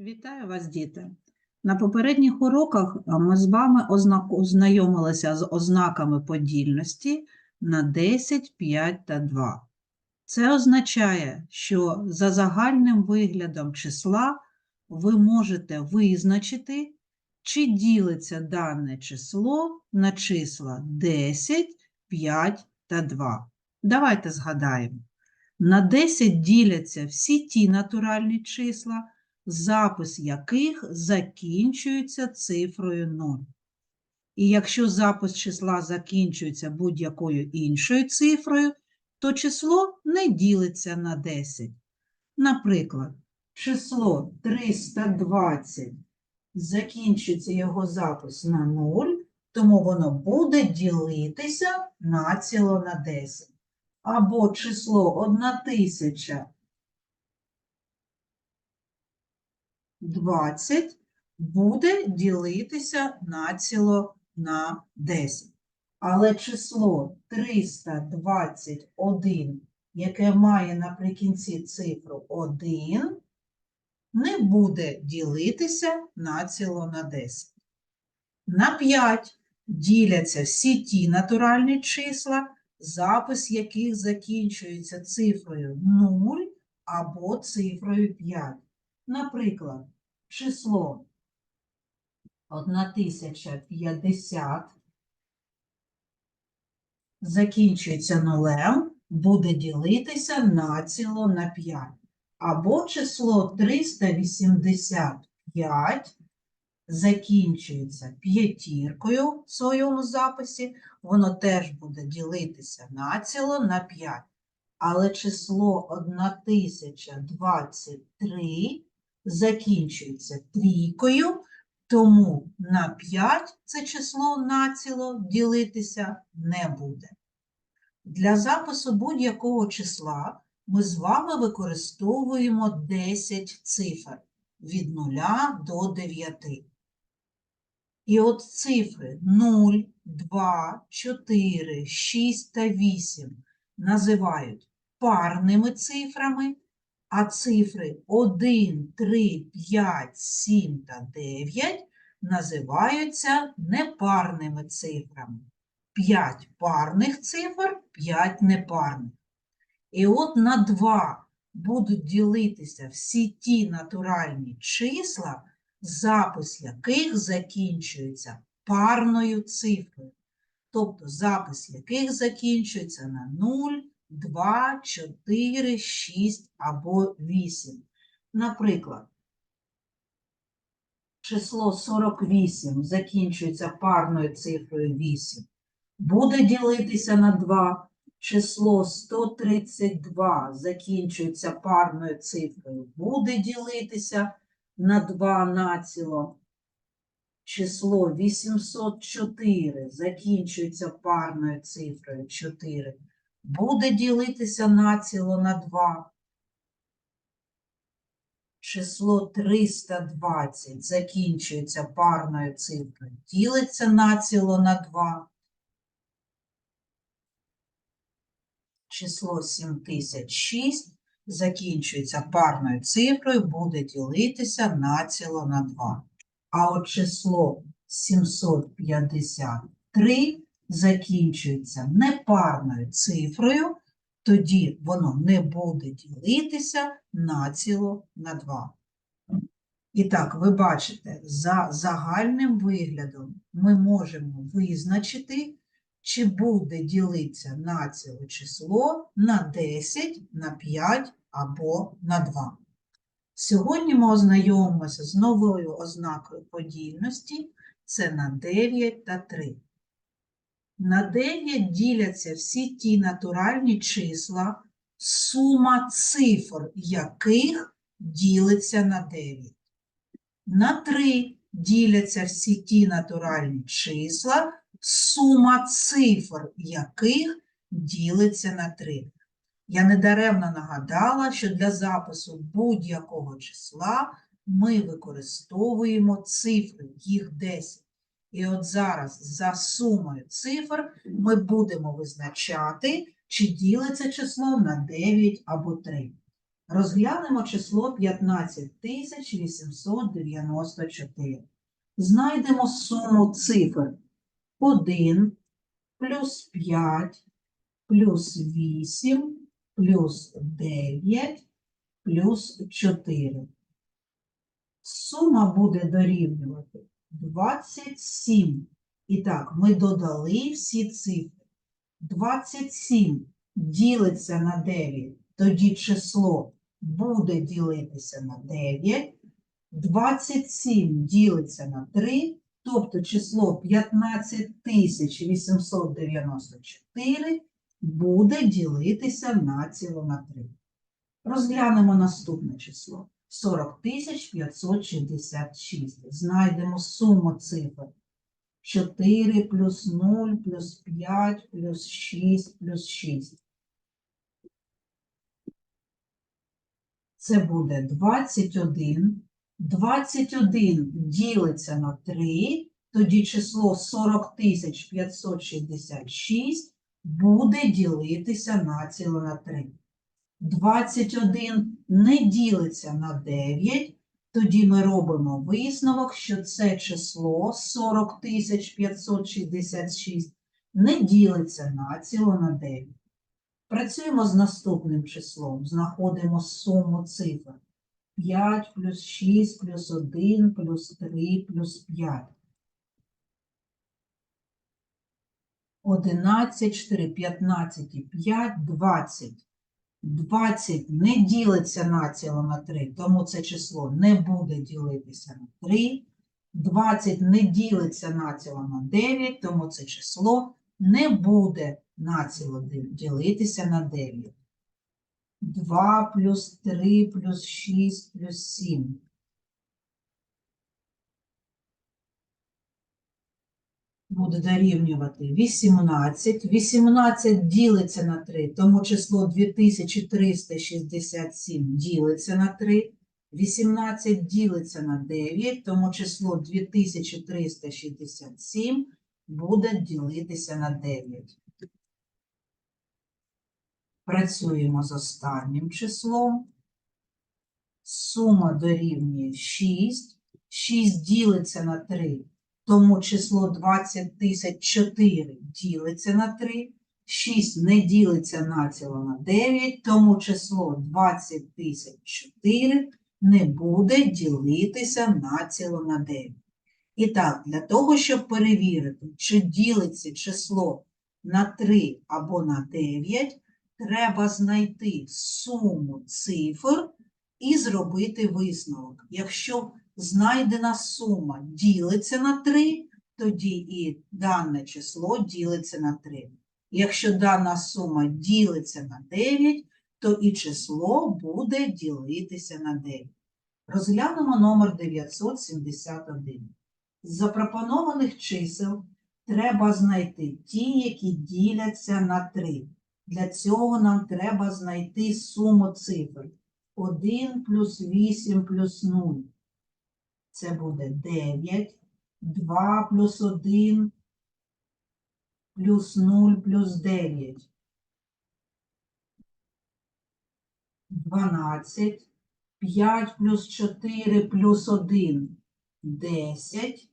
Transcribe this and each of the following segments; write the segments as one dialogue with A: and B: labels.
A: Вітаю вас, діти! На попередніх уроках ми з вами ознайомилися з ознаками подільності на 10, 5 та 2. Це означає, що за загальним виглядом числа ви можете визначити, чи ділиться дане число на числа 10, 5 та 2. Давайте згадаємо. На 10 діляться всі ті натуральні числа, запис яких закінчується цифрою 0. І якщо запис числа закінчується будь-якою іншою цифрою, то число не ділиться на 10. Наприклад, число 320 закінчується його запис на 0, тому воно буде ділитися націло на 10. Або число 1000 20 буде ділитися націло на 10. Але число 321, яке має наприкінці цифру 1, не буде ділитися націло на 10. На 5 діляться всі ті натуральні числа, запис яких закінчується цифрою 0 або цифрою 5. Наприклад, число 1050 закінчується нулем, буде ділитися націло на 5. Або число 385 закінчується п'ятіркою в своєму записі, воно теж буде ділитися націло на 5. Але число 1023 закінчується трійкою, тому на 5 це число націло ділитися не буде. Для запису будь-якого числа ми з вами використовуємо 10 цифр від 0 до 9. І от цифри 0, 2, 4, 6 та 8 називають парними цифрами, а цифри 1, 3, 5, 7 та 9 називаються непарними цифрами. 5 парних цифр, 5 непарних. І от на 2 будуть ділитися всі ті натуральні числа, запис яких закінчується парною цифрою. Тобто запис яких закінчується на 0, 2, 4, 6 або 8. Наприклад, число 48 закінчується парною цифрою 8. Буде ділитися на 2. Число 132 закінчується парною цифрою. Буде ділитися на 2 націло. Число 804 закінчується парною цифрою 4 буде ділитися націло на 2. Число 320 закінчується парною цифрою, ділиться націло на 2. Число 7006 закінчується парною цифрою, буде ділитися націло на 2. А от число 753 закінчується непарною цифрою, тоді воно не буде ділитися націло на 2. І так, ви бачите, за загальним виглядом ми можемо визначити, чи буде ділитися націло число на 10, на 5 або на 2. Сьогодні ми ознайомимося з новою ознакою подільності, це на 9 та 3. На 9 діляться всі ті натуральні числа, сума цифр яких ділиться на 9. На 3 діляться всі ті натуральні числа, сума цифр яких ділиться на 3. Я недаремно нагадала, що для запису будь-якого числа ми використовуємо цифри, їх 10. І от зараз за сумою цифр ми будемо визначати, чи ділиться число на 9 або 3. Розглянемо число 15894. Знайдемо суму цифр 1 плюс 5 плюс 8 плюс 9 плюс 4. Сума буде дорівнювати 27. І так, ми додали всі цифри. 27 ділиться на 9, тоді число буде ділитися на 9. 27 ділиться на 3, тобто число 15894 буде ділитися націло на 3. Розглянемо наступне число. 40566. Знайдемо суму цифр. 4 плюс 0 плюс 5 плюс 6 плюс 6. Це буде 21. 21 ділиться на 3, тоді число 40566 буде ділитися націло на 3. 21 не ділиться на 9, тоді ми робимо висновок, що це число 40566 не ділиться націло на 9. Працюємо з наступним числом, знаходимо суму цифр. 5 плюс 6 плюс 1 плюс 3 плюс 5. 11, 4, 15 і 5, 20. 20 не ділиться націло на 3, тому це число не буде ділитися на 3. 20 не ділиться націло на 9, тому це число не буде націло ділитися на 9. 2 плюс 3 плюс 6 плюс 7. Буде дорівнювати 18. 18 ділиться на 3, тому число 2367 ділиться на 3. 18 ділиться на 9, тому число 2367 буде ділитися на 9. Працюємо з останнім числом. Сума дорівнює 6. 6 ділиться на 3, тому число 20004 ділиться на 3. 6 не ділиться націло на 9, тому число 20004 не буде ділитися націло на 9. І так, для того, щоб перевірити, чи ділиться число на 3 або на 9, треба знайти суму цифр і зробити висновок. Якщо знайдена сума ділиться на 3, тоді і дане число ділиться на 3. Якщо дана сума ділиться на 9, то і число буде ділитися на 9. Розглянемо номер 971. З запропонованих чисел треба знайти ті, які діляться на 3. Для цього нам треба знайти суму цифр. 1 плюс 8 плюс 0. Це буде 9. 2 плюс 1 плюс 0 плюс 9. 12. 5 плюс 4 плюс 1 – 10.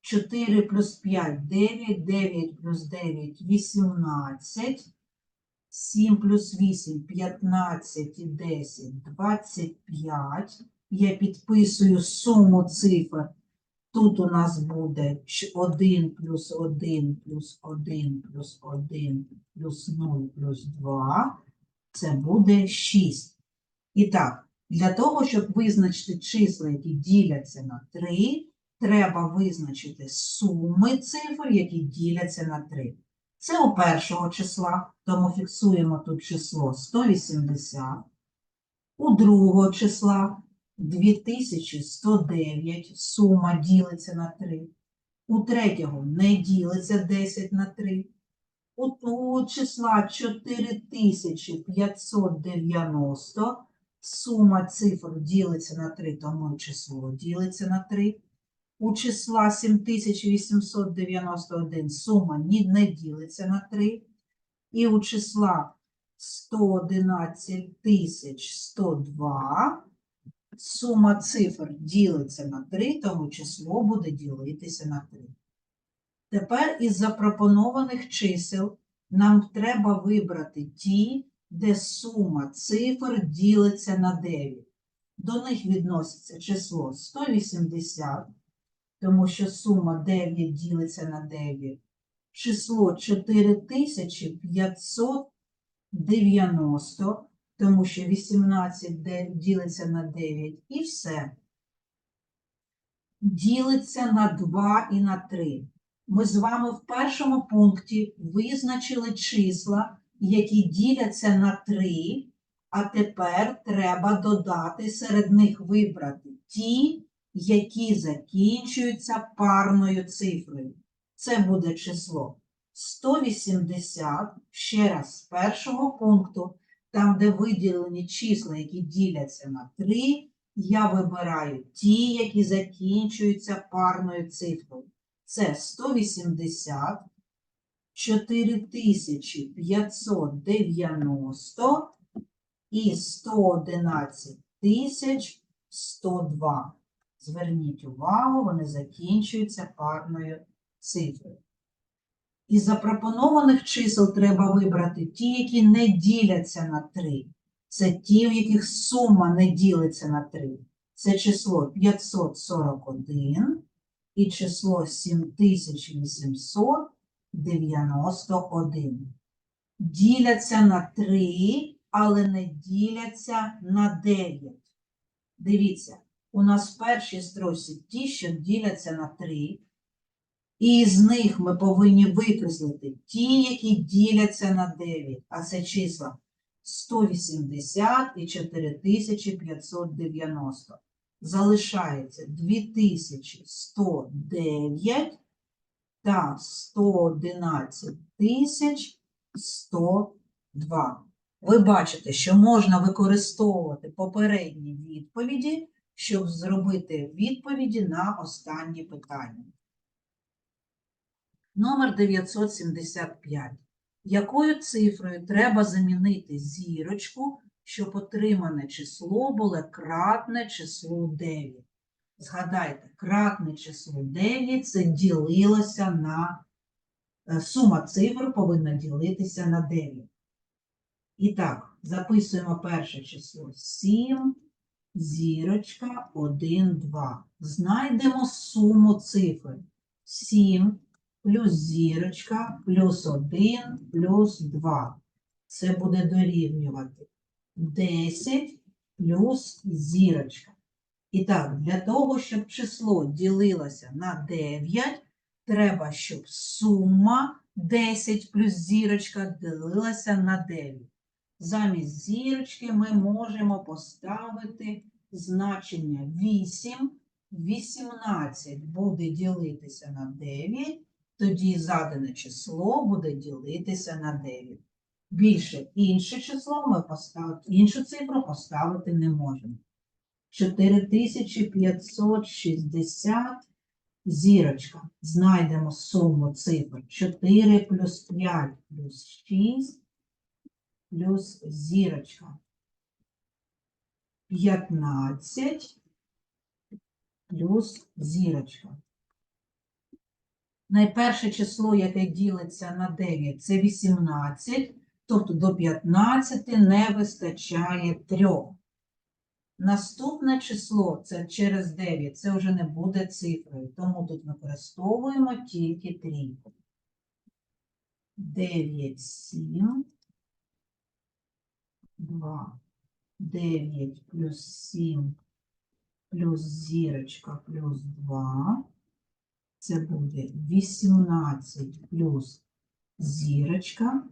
A: 4 плюс 5 – 9. 9 плюс 9 – 18. 7 плюс 8 – 15 і 10 – 25. Я підписую суму цифр. Тут у нас буде 1 плюс 1 плюс 1 плюс 1 плюс 0 плюс 2. Це буде 6. І так, для того, щоб визначити числа, які діляться на 3, треба визначити суми цифр, які діляться на 3. Це у першого числа, тому фіксуємо тут число 180. У другого числа 2109 сума ділиться на 3. У третього не ділиться 10 на 3. У, числа 4590 сума цифр ділиться на 3, тому число ділиться на 3. У числа 7891 сума не ділиться на 3. І у числа 111 тисяч 102. Сума цифр ділиться на 3, тому число буде ділитися на 3. Тепер із запропонованих чисел нам треба вибрати ті, де сума цифр ділиться на 9. До них відноситься число 180, тому що сума 9 ділиться на 9. Число 4590, тому що 18 ділиться на 9. І все. Ділиться на 2 і на 3. Ми з вами в першому пункті визначили числа, які діляться на 3, а тепер треба додати серед них вибрати ті, які закінчуються парною цифрою. Це буде число 180, ще раз, з першого пункту, там, де виділені числа, які діляться на 3, я вибираю ті, які закінчуються парною цифрою. Це 180, 4590 і 111 102. Зверніть увагу, вони закінчуються парною цифрою. Із запропонованих чисел треба вибрати ті, які не діляться на 3. Це ті, в яких сума не ділиться на 3. Це число 541 і число 7891. Діляться на 3, але не діляться на 9. Дивіться, у нас в першій строчці ті, що діляться на 3, і з них ми повинні викреслити ті, які діляться на 9, а це числа 180 і 4590. Залишається 2109 та 111 102. Ви бачите, що можна використовувати попередні відповіді, щоб зробити відповіді на останні питання. Номер 975. Якою цифрою треба замінити зірочку, щоб отримане число було кратне числу 9? Згадайте, кратне число 9 це ділилося на е, сума цифр повинна ділитися на 9. І так, записуємо перше число 7, зірочка 1, 2. Знайдемо суму цифр 7 плюс зірочка, плюс 1, плюс 2. Це буде дорівнювати 10 плюс зірочка. І так, для того, щоб число ділилося на 9, треба, щоб сума 10 плюс зірочка ділилася на 9. Замість зірочки ми можемо поставити значення 8. 18 буде ділитися на 9, тоді задане число буде ділитися на 9. Більше інше число ми поставити, іншу цифру поставити не можемо. 4560 зірочка. Знайдемо суму цифр. 4 плюс 5 плюс 6 плюс зірочка. 15 плюс зірочка. Найперше число, яке ділиться на 9, це 18, тобто до 15 не вистачає 3. Наступне число, це через 9, це вже не буде цифрою, тому тут використовуємо тільки трійку. 9, 7, 2, 9 плюс 7 плюс зірочка плюс 2. Це буде 18 плюс зірочка.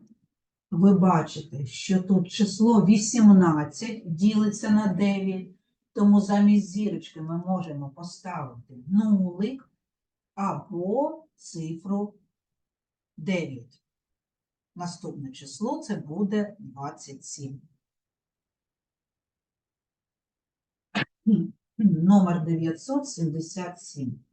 A: Ви бачите, що тут число 18 ділиться на 9, тому замість зірочки ми можемо поставити нулик або цифру 9. Наступне число це буде 27. Номер 977.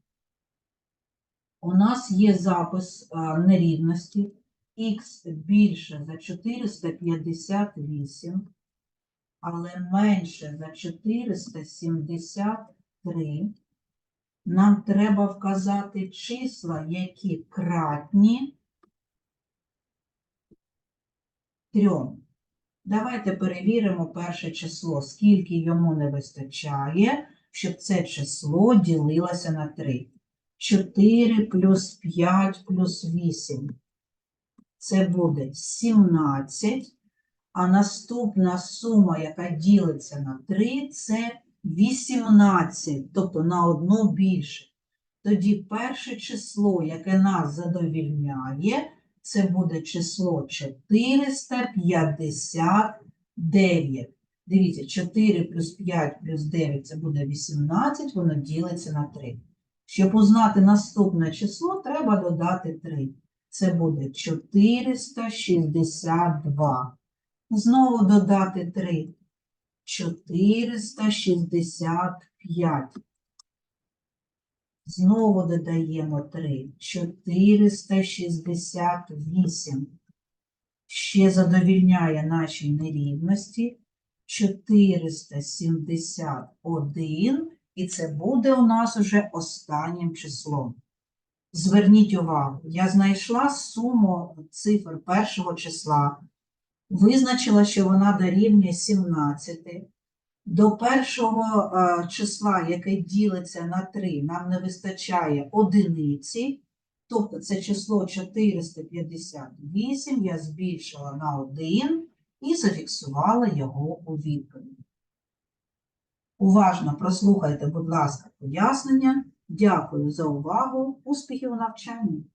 A: У нас є запис нерівності. х більше за 458, але менше за 473, нам треба вказати числа, які кратні трьом. Давайте перевіримо перше число, скільки йому не вистачає, щоб це число ділилося на 3. 4 плюс 5 плюс 8. Це буде 17. А наступна сума, яка ділиться на 3, це 18, тобто на одну більше. Тоді перше число, яке нас задовільняє, це буде число 459. Дивіться, 4 плюс 5 плюс 9 це буде 18, воно ділиться на 3. Щоб узнати наступне число, треба додати 3. Це буде 462. Знову додати 3. 465. Знову додаємо 3. 468. Ще задовільняє наші нерівності. 471. І це буде у нас уже останнім числом. Зверніть увагу, я знайшла суму цифр першого числа, визначила, що вона дорівнює 17. До першого е, числа, яке ділиться на 3, нам не вистачає одиниці, тобто це число 458 я збільшила на 1 і зафіксувала його у відповіді. Уважно прослухайте, будь ласка, пояснення. Дякую за увагу. Успіхів у навчанні!